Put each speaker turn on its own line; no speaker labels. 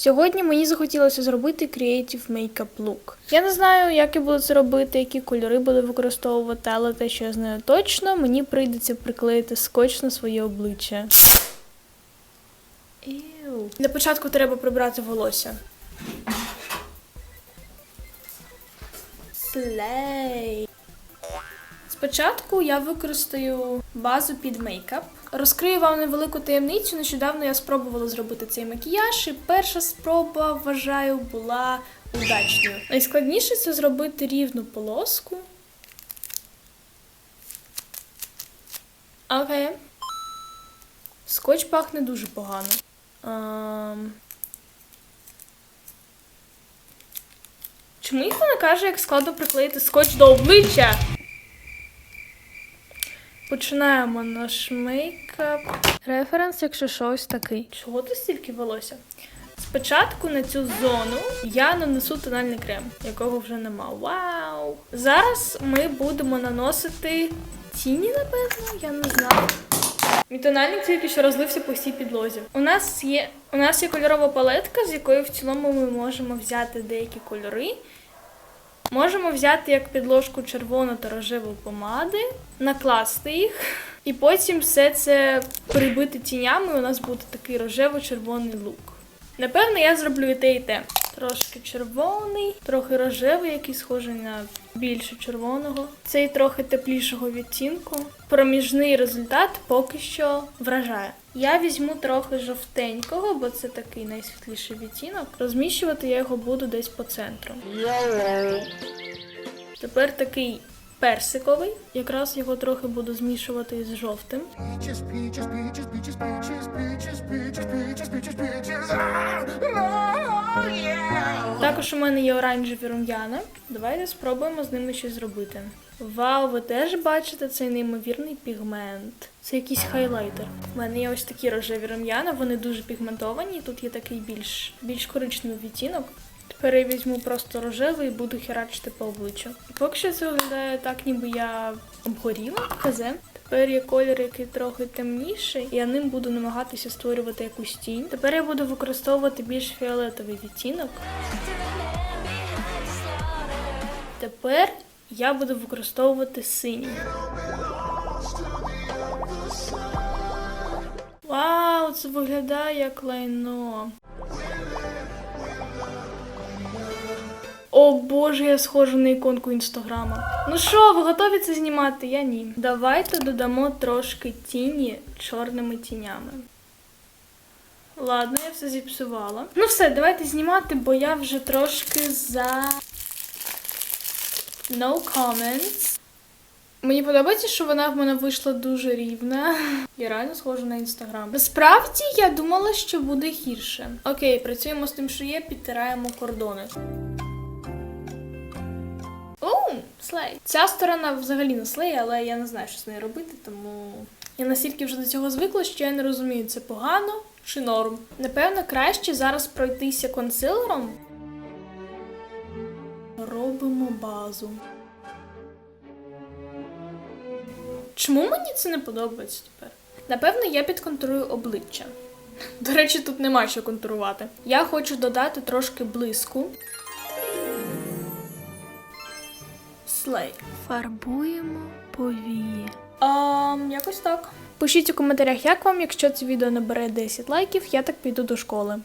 Сьогодні мені захотілося зробити Creative Makeup Look. Я не знаю, як я буду це робити, які кольори буду використовувати, але те, що я знаю точно, мені прийдеться приклеїти скотч на своє обличчя. Іу. Для початку треба прибрати волосся. Слей. Спочатку я використаю базу під мейкап. Розкрию вам невелику таємницю. Нещодавно я спробувала зробити цей макіяж, і перша спроба, вважаю, була удачною. Найскладніше це зробити рівну полоску. Окей. Скотч пахне дуже погано. Ем... Чому ніхто не каже, як складно приклеїти скотч до обличчя? Починаємо наш мейкап. Референс, якщо щось такий. Чого тут стільки волосся? Спочатку на цю зону я нанесу тональний крем, якого вже нема. Вау! Зараз ми будемо наносити тіні, напевно, я не знаю. Мій тональник тільки що розлився по всій підлозі. У нас є у нас є кольорова палетка, з якої в цілому ми можемо взяти деякі кольори. Можемо взяти як підложку червону та рожеву помади, накласти їх, і потім все це прибити тінями. У нас буде такий рожево-червоний лук. Напевно, я зроблю і те, і те. Трошки червоний, трохи рожевий, який схожий на більше червоного. Цей трохи теплішого відтінку. Проміжний результат поки що вражає. Я візьму трохи жовтенького, бо це такий найсвітліший відтінок. Розміщувати я його буду десь по центру. Тепер такий персиковий. Якраз його трохи буду змішувати із жовтим. Також у мене є оранжеві рум'яна. Давайте спробуємо з ними щось зробити. Вау, ви теж бачите цей неймовірний пігмент. Це якийсь хайлайтер. У мене є ось такі рожеві рум'яна, вони дуже пігментовані. Тут є такий більш, більш коричневий відтінок. Тепер я візьму просто рожевий і буду херачити по обличчю. Поки що це виглядає так, ніби я обгоріла, хазе. Тепер є колір, який трохи темніший, і я ним буду намагатися створювати якусь тінь. Тепер я буду використовувати більш фіолетовий відтінок. Тепер я буду використовувати синій. Вау, це виглядає як лайно. О боже, я схожа на іконку інстаграма. Ну що, ви готові це знімати? Я ні. Давайте додамо трошки тіні чорними тінями. Ладно, я все зіпсувала. Ну все, давайте знімати, бо я вже трошки за. No comments. Мені подобається, що вона в мене вийшла дуже рівна. Я реально схожа на інстаграм. Насправді я думала, що буде гірше. Окей, працюємо з тим, що є, підтираємо кордони. Оу, слей. Ця сторона взагалі не слей, але я не знаю, що з нею робити, тому я настільки вже до цього звикла, що я не розумію, це погано чи норм. Напевно, краще зараз пройтися консилером. Базу. Чому мені це не подобається тепер? Напевно, я підконтролюю обличчя. До речі, тут нема що контурувати. Я хочу додати трошки блиску. Слей. Фарбуємо повії. А, якось так. Пишіть у коментарях, як вам, якщо це відео набере 10 лайків, я так піду до школи.